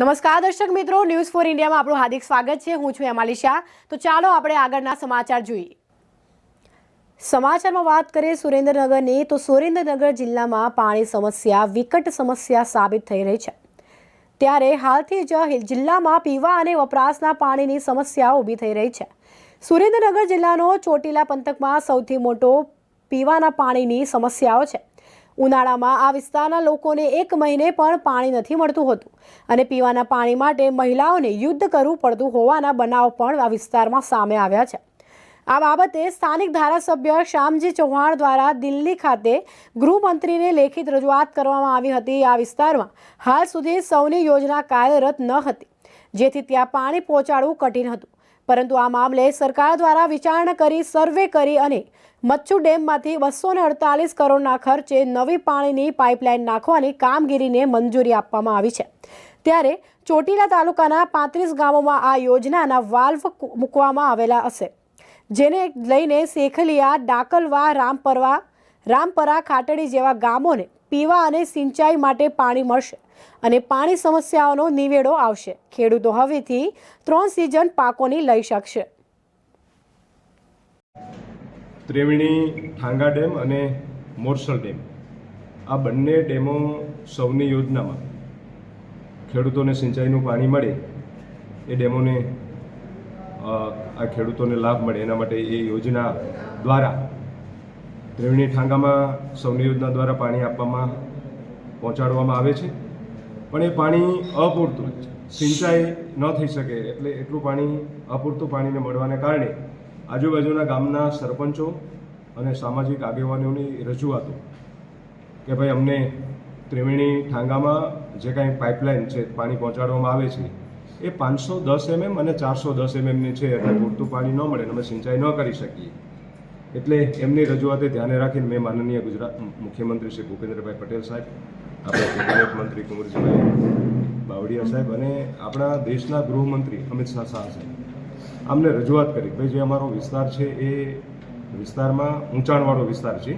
નમસ્કાર દર્શક મિત્રો ન્યૂઝ ફોર ઇન્ડિયામાં આપણું હાર્દિક સ્વાગત છે. હું છું એમાલી શાહ. તો ચાલો આપણે આગળના સમાચાર જોઈએ. સમાચારમાં વાત કરીએ સુરેન્દ્રનગરની, તો સુરેન્દ્રનગર જિલ્લામાં પાણી સમસ્યા, વિકટ સમસ્યા સાબિત થઈ રહી છે. ત્યારે હાલથી જ જિલ્લામાં પીવા અને વપરાશના પાણીની સમસ્યા ઊભી થઈ રહી છે. સુરેન્દ્રનગર જિલ્લાનો ચોટીલા પંથકમાં સૌથી મોટો પીવાના પાણીની સમસ્યાઓ છે. ઉનાળામાં આ વિસ્તારના લોકોને એક મહિને પણ પાણી નથી મળતું હતું અને પીવાના પાણી માટે મહિલાઓને યુદ્ધ કરવું પડતું હોવાના બનાવ પણ આ વિસ્તારમાં સામે આવ્યા છે. આ બાબતે સ્થાનિક ધારાસભ્ય શ્યામજી ચૌહાણ દ્વારા દિલ્હી ખાતે ગૃહમંત્રીને લેખિત રજૂઆત કરવામાં આવી હતી. આ વિસ્તારમાં હાલ સુધી સૌની યોજના કાર્યરત ન હતી, જેથી ત્યાં પાણી પહોંચાડવું કઠિન હતું. પરંતુ આ મામલે સરકાર દ્વારા વિચારણા કરી, સર્વે કરી અને મચ્છુ ડેમમાંથી બસો ને અડતાલીસ કરોડના ખર્ચે નવી પાણીની પાઇપલાઇન નાખવાની કામગીરીને મંજૂરી આપવામાં આવી છે. ત્યારે ચોટીલા તાલુકાના પાંત્રીસ ગામોમાં આ યોજનાના વાલ્વ મૂકવામાં આવેલા હશે. જેને લઈને શેખલિયા, ડાકલવા, રામપરવા, રામપરા, ખાટડી જેવા ગામોને પીવા અને સિંચાઈ માટે પાણી મળશે અને પાણી સમસ્યાઓનો નિવેડો આવશે. ખેડૂતો હવેથી ત્રણ સિઝન પાકોની લઈ શકશે. ત્રિવેણી, ઠાંગા ડેમ અને મોરસલ ડેમ. આ બંને ડેમો સૌની યોજનામાં ખેડૂતોને સિંચાઈનું પાણી મળે, એ ડેમોને આ ખેડૂતોને લાભ મળે. એના માટે એ યોજના દ્વારા ત્રિવેણી ઠાંગામાં સૌની યોજના દ્વારા પાણી આપવામાં, પહોંચાડવામાં આવે છે. પણ એ પાણી અપૂરતું સિંચાઈ ન થઈ શકે એટલે એટલું પાણી અપૂરતું પાણીને મળવાને કારણે આજુબાજુના ગામના સરપંચો અને સામાજિક આગેવાનોની રજૂઆતો કે ભાઈ અમને ત્રિવેણી ઠાંગામાં જે કાંઈ પાઇપલાઇન છે, પાણી પહોંચાડવામાં આવે છે, એ પાંચસો દસ એમએમ અને ચારસો દસ એમએમની છે. એટલે પૂરતું પાણી ન મળે અને અમે સિંચાઈ ન કરી શકીએ. એટલે એમની રજૂઆતે ધ્યાને રાખીને મેં માનનીય ગુજરાત મુખ્યમંત્રી શ્રી ભૂપેન્દ્રભાઈ પટેલ સાહેબ, આપણા કેબિનેટ મંત્રી કુંવરજીભાઈ બાવળિયા સાહેબ અને આપણા દેશના ગૃહમંત્રી અમિત શાહ શાહ સાહેબ, આમને રજૂઆત કરી. ભાઈ, જે અમારો વિસ્તાર છે એ વિસ્તારમાં ઊંચાણવાળો વિસ્તાર છે.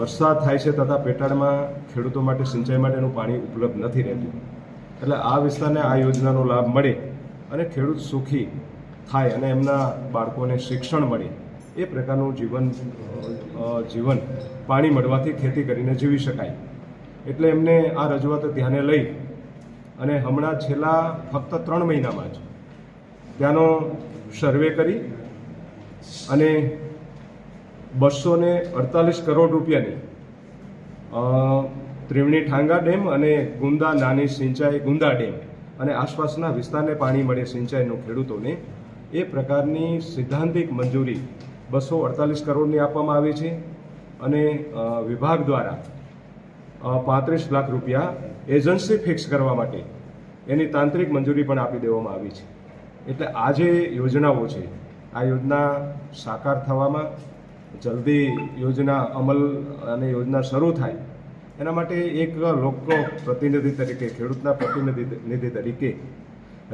વરસાદ થાય છે તથા પેટાળમાં ખેડૂતો માટે સિંચાઈ માટેનું પાણી ઉપલબ્ધ નથી રહેતું. એટલે આ વિસ્તારને આ યોજનાનો લાભ મળે અને ખેડૂત સુખી થાય અને એમના બાળકોને શિક્ષણ મળે. એ પ્રકારનું જીવન જીવન પાણી મળવાથી ખેતી કરીને જીવી શકાય. એટલે એમને આ રજૂઆતો ધ્યાને લઈ અને હમણાં છેલ્લા ફક્ત ત્રણ મહિનામાં જ ત્યાંનો સર્વે કરી અને બસો ને અડતાલીસ કરોડ રૂપિયાની ત્રિવેણી ઠાંગા ડેમ અને ગુંદા નાની સિંચાઈ ગુંદા ડેમ અને આસપાસના વિસ્તારને પાણી મળે સિંચાઈનો ખેડૂતોને, એ પ્રકારની સિદ્ધાંતિક મંજૂરી બસો અડતાલીસ કરોડની આપવામાં આવી છે અને વિભાગ દ્વારા પાંત્રીસ લાખ રૂપિયા એજન્સી ફિક્સ કરવા માટે એની તાંત્રિક મંજૂરી પણ આપી દેવામાં આવી છે. એટલે આ જે યોજનાઓ છે, આ યોજના સાકાર થવામાં જલ્દી યોજના અમલ અને યોજના શરૂ થાય, એના માટે એક લોકો પ્રતિનિધિ તરીકે, ખેડૂતના પ્રતિનિધિ તરીકે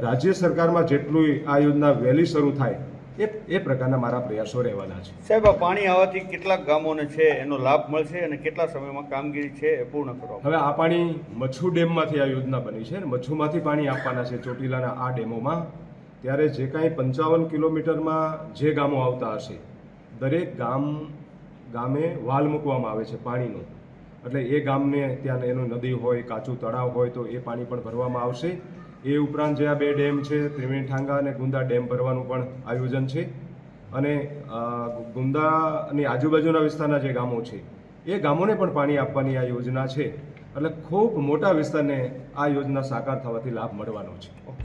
રાજ્ય સરકારમાં જેટલું આ યોજના વહેલી શરૂ થાય એ એ પ્રકારના મારા પ્રયાસો રહેવાના છે. સાહેબ આ પાણી આવવાથી કેટલાક ગામોને છે એનો લાભ મળશે અને કેટલા સમયમાં કામગીરી છે એ પૂર્ણ કરવા હવે આ પાણી મચ્છુ ડેમમાંથી આ યોજના બની છે અને મચ્છુમાંથી પાણી આપવાના છે ચોટીલાના આ ડેમોમાં. ત્યારે જે કાંઈ પંચાવન કિલોમીટરમાં જે ગામો આવતા હશે દરેક ગામ ગામે વાલ મૂકવામાં આવે છે પાણીનો. એટલે એ ગામને ત્યાં એનું નદી હોય કાચું તળાવ હોય તો એ પાણી પણ ભરવામાં આવશે. એ ઉપરાંત જે આ બે ડેમ છે, ત્રિવેણી ઠાંગા અને ગુંદા ડેમ ભરવાનું પણ આયોજન છે. અને ગુંદાની આજુબાજુના વિસ્તારના જે ગામો છે, એ ગામોને પણ પાણી આપવાની આ યોજના છે. એટલે ખૂબ મોટા વિસ્તારને આ યોજના સાકાર થવાથી લાભ મળવાનો છે. ઓકે.